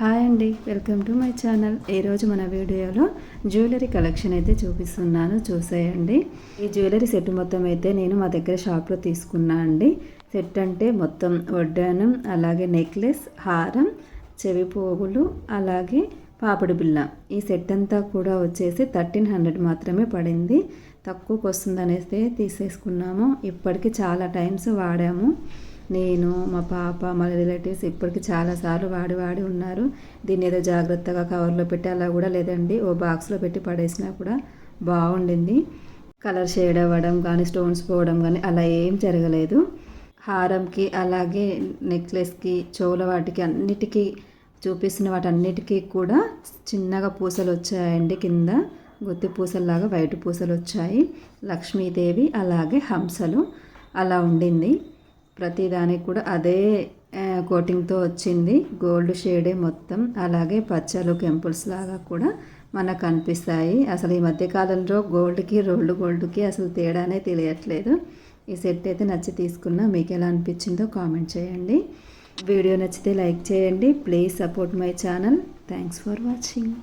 Hi అండి welcome to my channel. ఈరోజు మన వీడియోలో జ్యువెలరీ కలెక్షన్ అయితే చూపిస్తున్నాను చూసేయండి. ఈ జ్యువెలరీ సెట్ మొత్తం అయితే నేను మా దగ్గర షాప్లో తీసుకున్నా అండి. సెట్ అంటే మొత్తం వడ్డానం అలాగే నెక్లెస్ హారం చెవి పోగులు అలాగే పాపిడి బిళ్ళ. ఈ సెట్ అంతా కూడా వచ్చేసి థర్టీన్ హండ్రెడ్ మాత్రమే పడింది. తక్కువకి వస్తుందనేసి తీసేసుకున్నాము. ఇప్పటికి చాలా టైమ్స్ వాడాము. నేను మా పాప మా రిలేటివ్స్ ఇప్పటికి చాలాసార్లు వాడి వాడి ఉన్నారు. దీన్ని ఏదో జాగ్రత్తగా కవర్లో పెట్టి అలా కూడా లేదండి. ఓ బాక్స్లో పెట్టి పడేసినా కూడా బాగుండింది. కలర్ షేడ్ అవ్వడం కానీ స్టోన్స్ పోవడం కానీ అలా ఏం జరగలేదు. హారంకి అలాగే నెక్లెస్కి చెవుల వాటికి అన్నిటికీ చూపిస్తున్న వాటన్నిటికీ కూడా చిన్నగా పూసలు వచ్చాయండి కింద. గుత్తి పూసల్లాగా వైట్ పూసలు వచ్చాయి. లక్ష్మీదేవి అలాగే హంసలు అలా ఉండింది. ప్రతిదానికి కూడా అదే కోటింగ్తో వచ్చింది. గోల్డ్ షేడే మొత్తం. అలాగే పచ్చలు కెంపుల్స్ లాగా కూడా మనకు కనిపిస్తాయి అసలు ఈ మధ్యకాలంలో గోల్డ్కి రోల్డ్ గోల్డ్కి అసలు తేడానే తెలియట్లేదు. ఈ సెట్ అయితే నచ్చి తీసుకున్నా మీకు ఎలా అనిపించిందో కామెంట్ చేయండి. వీడియో నచ్చితే లైక్ చేయండి. Please support my channel thanks for watching